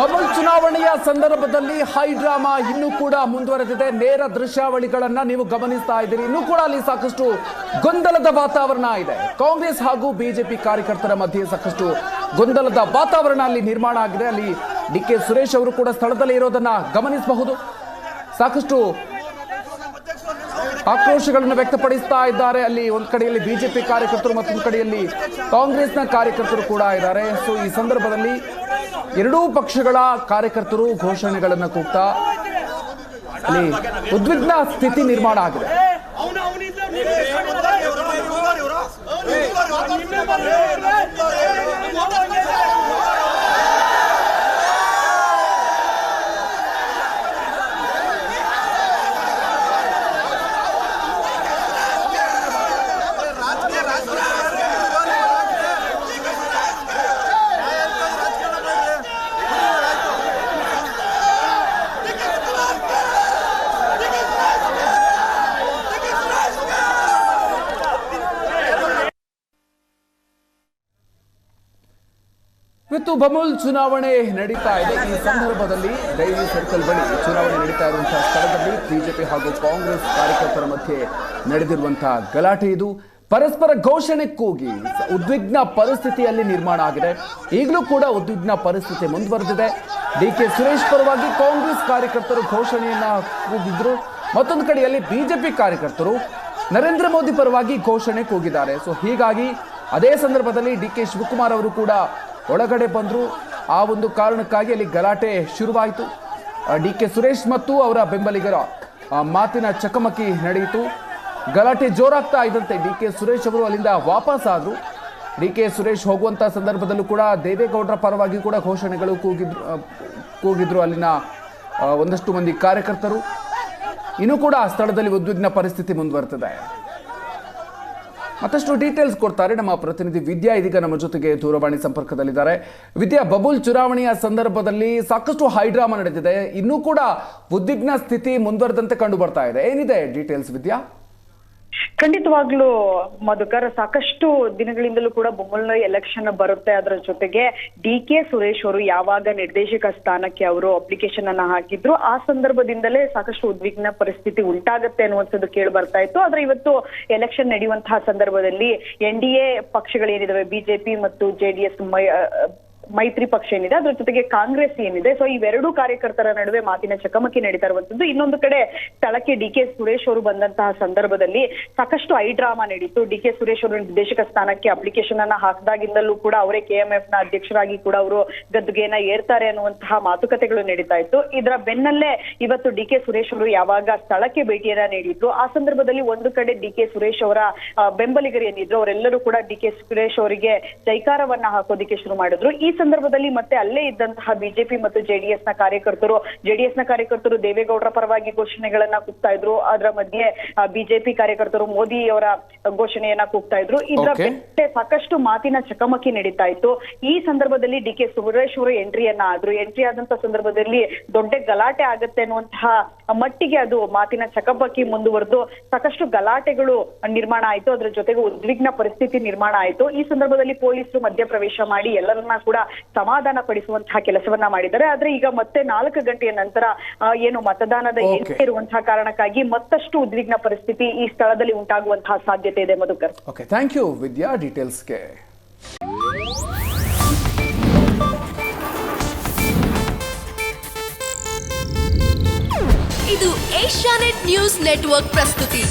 Bubble ಚುನಾವಣೆಯ ಸಂದರ್ಭದಲ್ಲಿ high drama ಇನ್ನೂ ಕೂಡ ಮುಂದುವರೆದಿದೆ. ನೇರ ದೃಶ್ಯಾವಳಿಗಳನ್ನ ನೀವು ಗಮನಿಸ್ತಾ ಇದ್ದೀರಿ. ಇನ್ನೂ ಕೂಡ ಅಲ್ಲಿ ಸಾಕಷ್ಟು ಗೊಂದಲದ ವಾತಾವರಣ ಇದೆ. ಕಾಂಗ್ರೆಸ್ ಹಾಗೂ ಬಿಜೆಪಿ ಕಾರ್ಯಕರ್ತರ ಮಧ್ಯೆ ಸಾಕಷ್ಟು ಗೊಂದಲದ ವಾತಾವರಣ ಅಲ್ಲಿ ನಿರ್ಮಾಣ ಆಗಿದೆ. ಅಲ್ಲಿ ಡಿ ಕೆ ಸುರೇಶ್ ಅವರು ಕೂಡ ಸ್ಥಳದಲ್ಲಿ ಇರೋದನ್ನ ಗಮನಿಸಬಹುದು. ಸಾಕಷ್ಟು ಆಕ್ರೋಶಗಳನ್ನು ವ್ಯಕ್ತಪಡಿಸ್ತಾ ಇದ್ದಾರೆ ಅಲ್ಲಿ ಒಂದು ಕಡೆಯಲ್ಲಿ ಬಿಜೆಪಿ ಕಾರ್ಯಕರ್ತರು ಮತ್ತೊಂದು ಕಡೆಯಲ್ಲಿ ಕಾಂಗ್ರೆಸ್ನ ಕಾರ್ಯಕರ್ತರು ಕೂಡ ಇದ್ದಾರೆ ಸೊ ಈ ಸಂದರ್ಭದಲ್ಲಿ ಎರಡೂ ಪಕ್ಷಗಳ ಕಾರ್ಯಕರ್ತರು ಘೋಷಣೆಗಳನ್ನು ಕೂಗ್ತಾ ಅಲ್ಲಿ ಉದ್ವಿಗ್ನ ಸ್ಥಿತಿ ನಿರ್ಮಾಣ ಆಗಿದೆ ಇವತ್ತು ಬಮೂಲ್ ಚುನಾವಣೆ ನಡೀತಾ ಇದೆ. ಈ ಸಂದರ್ಭದಲ್ಲಿ ಡೈರಿ ಸರ್ಕಲ್ ಬಳಿ ಚುನಾವಣೆ ನಡೀತಾ ಇರುವಂತಹ ಸ್ಥಳದಲ್ಲಿ ಬಿಜೆಪಿ ಹಾಗೂ ಕಾಂಗ್ರೆಸ್ ಕಾರ್ಯಕರ್ತರ ಮಧ್ಯೆ ನಡೆದಿರುವಂತಹ ಗಲಾಟೆ ಇದು. ಪರಸ್ಪರ ಘೋಷಣೆ ಕೂಗಿ ಉದ್ವಿಗ್ನ ಪರಿಸ್ಥಿತಿಯಲ್ಲಿ ನಿರ್ಮಾಣ ಆಗಿದೆ. ಈಗಲೂ ಕೂಡ ಉದ್ವಿಗ್ನ ಪರಿಸ್ಥಿತಿ ಮುಂದುವರೆದಿದೆ. ಡಿ ಕೆ ಸುರೇಶ್ ಪರವಾಗಿ ಕಾಂಗ್ರೆಸ್ ಕಾರ್ಯಕರ್ತರು ಘೋಷಣೆಯನ್ನ ಕೂಗಿದ್ರು. ಮತ್ತೊಂದು ಕಡೆಯಲ್ಲಿ ಬಿಜೆಪಿ ಕಾರ್ಯಕರ್ತರು ನರೇಂದ್ರ ಮೋದಿ ಪರವಾಗಿ ಘೋಷಣೆ ಕೂಗಿದ್ದಾರೆ. ಸೊ ಹೀಗಾಗಿ ಅದೇ ಸಂದರ್ಭದಲ್ಲಿ ಡಿ ಕೆ ಶಿವಕುಮಾರ್ ಅವರು ಕೂಡ ಒಳಗಡೆ ಬಂದರು. ಆ ಒಂದು ಕಾರಣಕ್ಕಾಗಿ ಅಲ್ಲಿ ಗಲಾಟೆ ಶುರುವಾಯಿತು. ಡಿ ಕೆ ಸುರೇಶ್ ಮತ್ತು ಅವರ ಬೆಂಬಲಿಗರ ಮಾತಿನ ಚಕಮಕಿ ನಡೆಯಿತು. ಗಲಾಟೆ ಜೋರಾಗ್ತಾ ಇದ್ದಂತೆ ಡಿ ಕೆ ಸುರೇಶ್ ಅವರು ಅಲ್ಲಿಂದ ವಾಪಸ್ ಆದರು. ಡಿ ಕೆ ಸುರೇಶ್ ಹೋಗುವಂಥ ಸಂದರ್ಭದಲ್ಲೂ ಕೂಡ ದೇವೇಗೌಡರ ಪರವಾಗಿ ಕೂಡ ಘೋಷಣೆಗಳು ಕೂಗಿದ್ರು ಕೂಗಿದ್ರು ಅಲ್ಲಿನ ಒಂದಷ್ಟು ಮಂದಿ ಕಾರ್ಯಕರ್ತರು. ಇನ್ನೂ ಕೂಡ ಆ ಸ್ಥಳದಲ್ಲಿ ಉದ್ವಿಗ್ನ ಪರಿಸ್ಥಿತಿ ಮುಂದುವರ್ತದೆ. ಮತ್ತಷ್ಟು ಡೀಟೇಲ್ಸ್ ಕೊಡ್ತಾರೆ ನಮ್ಮ ಪ್ರತಿನಿಧಿ ವಿದ್ಯಾ ಇದೀಗ ನಮ್ಮ ಜೊತೆಗೆ ದೂರವಾಣಿ ಸಂಪರ್ಕದಲ್ಲಿದ್ದಾರೆ. ವಿದ್ಯಾ, ಬಬುಲ್ ಚುನಾವಣೆಯ ಸಂದರ್ಭದಲ್ಲಿ ಸಾಕಷ್ಟು ಹೈಡ್ರಾಮಾ ನಡೆದಿದೆ. ಇನ್ನೂ ಕೂಡ ಉದ್ವಿಗ್ನ ಸ್ಥಿತಿ ಮುಂದುವರೆದಂತೆ ಕಂಡು ಬರ್ತಾ ಇದೆ. ಏನಿದೆ ಡೀಟೇಲ್ಸ್ ವಿದ್ಯಾ? ಖಂಡಿತವಾಗ್ಲೂ, ಮಧುಕರ್, ಸಾಕಷ್ಟು ದಿನಗಳಿಂದಲೂ ಕೂಡ ಬೊಮ್ಮಲ್ನ ಎಲೆಕ್ಷನ್ ಬರುತ್ತೆ. ಅದರ ಜೊತೆಗೆ ಡಿ ಕೆ ಸುರೇಶ್ ಅವರು ಯಾವಾಗ ನಿರ್ದೇಶಕ ಸ್ಥಾನಕ್ಕೆ ಅವರು ಅಪ್ಲಿಕೇಶನ್ ಅನ್ನ ಹಾಕಿದ್ರು, ಆ ಸಂದರ್ಭದಿಂದಲೇ ಸಾಕಷ್ಟು ಉದ್ವಿಗ್ನ ಪರಿಸ್ಥಿತಿ ಉಂಟಾಗುತ್ತೆ ಅನ್ನುವಂಥದ್ದು ಕೇಳಿ ಬರ್ತಾ ಇತ್ತು. ಆದ್ರೆ ಇವತ್ತು ಎಲೆಕ್ಷನ್ ನಡೆಯುವಂತಹ ಸಂದರ್ಭದಲ್ಲಿ ಎನ್ ಡಿ ಎ ಪಕ್ಷಗಳೇನಿದಾವೆ ಬಿಜೆಪಿ ಮತ್ತು ಜೆಡಿಎಸ್ ಮೈತ್ರಿ ಪಕ್ಷ ಏನಿದೆ, ಅದ್ರ ಜೊತೆಗೆ ಕಾಂಗ್ರೆಸ್ ಏನಿದೆ. ಸೊ ಇವೆರಡೂ ಕಾರ್ಯಕರ್ತರ ನಡುವೆ ಮಾತಿನ ಚಕಮಕಿ ನಡೀತಾ ಇರುವಂತದ್ದು ಇನ್ನೊಂದು ಕಡೆ ಸ್ಥಳಕ್ಕೆ ಡಿ ಕೆ ಸುರೇಶ್ ಅವರು ಬಂದಂತಹ ಸಂದರ್ಭದಲ್ಲಿ ಸಾಕಷ್ಟು ಐ ಡ್ರಾಮಾ ನಡೀತು. ಡಿ ಕೆ ಸುರೇಶ್ ಅವರು ನಿರ್ದೇಶಕ ಸ್ಥಾನಕ್ಕೆ ಅಪ್ಲಿಕೇಶನ್ ಅನ್ನ ಹಾಕಿದಾಗಿಂದಲೂ ಕೂಡ ಅವರೇ ಕೆಎಂಎಫ್ನ ಅಧ್ಯಕ್ಷರಾಗಿ ಕೂಡ ಅವರು ಗದ್ದುಗೆಯನ್ನ ಏರ್ತಾರೆ ಅನ್ನುವಂತಹ ಮಾತುಕತೆಗಳು ನಡೀತಾ ಇತ್ತು. ಇದರ ಬೆನ್ನಲ್ಲೇ ಇವತ್ತು ಡಿ ಕೆ ಸುರೇಶ್ ಅವರು ಯಾವಾಗ ಸ್ಥಳಕ್ಕೆ ಭೇಟಿಯನ್ನ ನೀಡಿದ್ರು, ಆ ಸಂದರ್ಭದಲ್ಲಿ ಒಂದು ಕಡೆ ಡಿ ಕೆ ಸುರೇಶ್ ಅವರ ಬೆಂಬಲಿಗರು ಏನಿದ್ರು, ಅವರೆಲ್ಲರೂ ಕೂಡ ಡಿ ಕೆ ಸುರೇಶ್ ಅವರಿಗೆ ಜೈಕಾರವನ್ನ ಹಾಕೋದಿಕ್ಕೆ ಶುರು ಮಾಡಿದ್ರು. ಈ ಸಂದರ್ಭದಲ್ಲಿ ಮತ್ತೆ ಅಲ್ಲೇ ಇದ್ದಂತಹ ಬಿಜೆಪಿ ಮತ್ತು ಜೆಡಿಎಸ್ನ ಕಾರ್ಯಕರ್ತರು ಜೆಡಿಎಸ್ನ ಕಾರ್ಯಕರ್ತರು ದೇವೇಗೌಡರ ಪರವಾಗಿ ಘೋಷಣೆಗಳನ್ನ ಕೂಗ್ತಾ ಇದ್ರು. ಅದರ ಮಧ್ಯೆ ಬಿಜೆಪಿ ಕಾರ್ಯಕರ್ತರು ಮೋದಿ ಅವರ ಘೋಷಣೆಯನ್ನ ಕೂಗ್ತಾ ಇದ್ರು. ಇದರ ಬೆಟ್ಟೆ ಸಾಕಷ್ಟು ಮಾತಿನ ಚಕಮಕಿ ನಡೀತಾ ಇತ್ತು. ಈ ಸಂದರ್ಭದಲ್ಲಿ ಡಿ ಕೆ ಸುರೇಶ್ ಅವರು ಎಂಟ್ರಿಯನ್ನ ಆದ್ರು. ಎಂಟ್ರಿ ಆದಂತ ಸಂದರ್ಭದಲ್ಲಿ ದೊಡ್ಡ ಗಲಾಟೆ ಆಗತ್ತೆ ಅನ್ನುವಂತಹ ಮಟ್ಟಿಗೆ ಅದು ಮಾತಿನ ಚಕಮಕಿ ಮುಂದುವರೆದು ಸಾಕಷ್ಟು ಗಲಾಟೆಗಳು ನಿರ್ಮಾಣ ಆಯ್ತು. ಅದ್ರ ಜೊತೆಗೆ ಉದ್ವಿಗ್ನ ಪರಿಸ್ಥಿತಿ ನಿರ್ಮಾಣ ಆಯ್ತು. ಈ ಸಂದರ್ಭದಲ್ಲಿ ಪೊಲೀಸರು ಮಧ್ಯಪ್ರವೇಶ ಮಾಡಿ ಎಲ್ಲರನ್ನ ಕೂಡ ಸಮಾಧಾನ ಪಡಿಸುವಂತಹ ಕೆಲಸವನ್ನ ಮಾಡಿದ್ದಾರೆ. ಆದ್ರೆ ಈಗ ಮತ್ತೆ ನಾಲ್ಕು ಗಂಟೆಯ ನಂತರ ಏನು ಮತದಾನದ. ಎಣಿಕೆ ಇರುವಂತಹ ಕಾರಣಕ್ಕಾಗಿ ಮತ್ತಷ್ಟು ಉದ್ವಿಗ್ನ ಪರಿಸ್ಥಿತಿ ಈ ಸ್ಥಳದಲ್ಲಿ ಉಂಟಾಗುವಂತಹ ಸಾಧ್ಯತೆ ಇದೆ Madhukar. Okay thank you Vidya ಡೀಟೇಲ್ಸ್ಗೆ. ಇದು ಏಷ್ಯಾನೆಟ್ ನ್ಯೂಸ್ ನೆಟ್ವರ್ಕ್ ಪ್ರಸ್ತುತಿ.